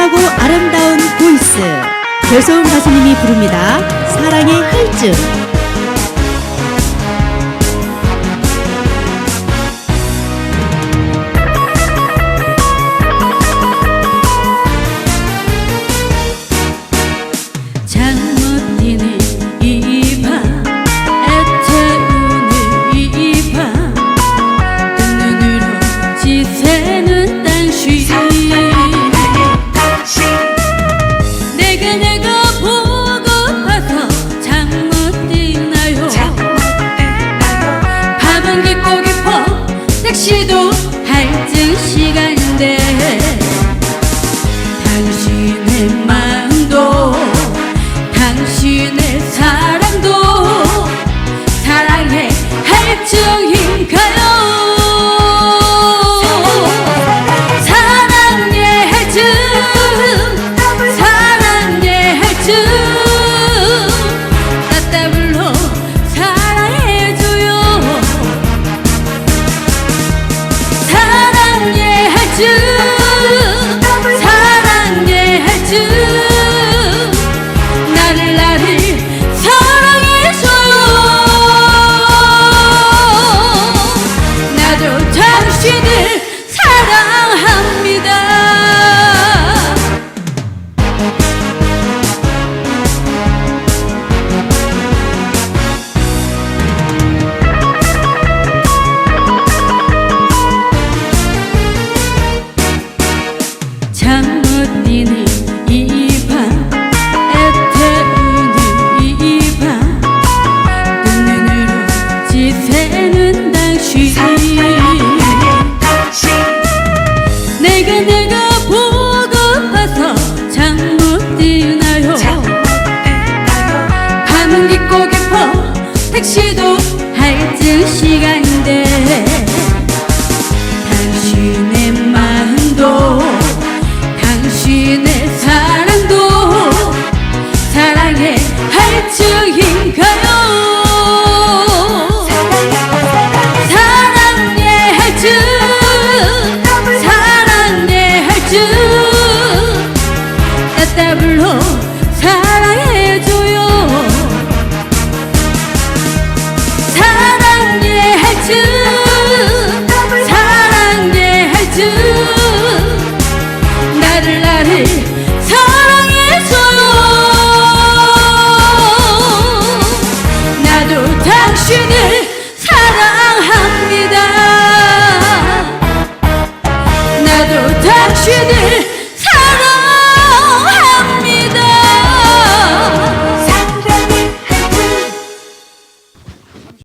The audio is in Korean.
깔끔하고 아름다운 보이스 별소음 가수님이 부릅니다. 사랑의 혈증. to you. 당신을 사랑함. 시간인데 당신의 마음도 당신의 사랑도 사랑의 할증인가요? 사랑의 할증 사랑의 할증. 따따블로 사랑해줘요.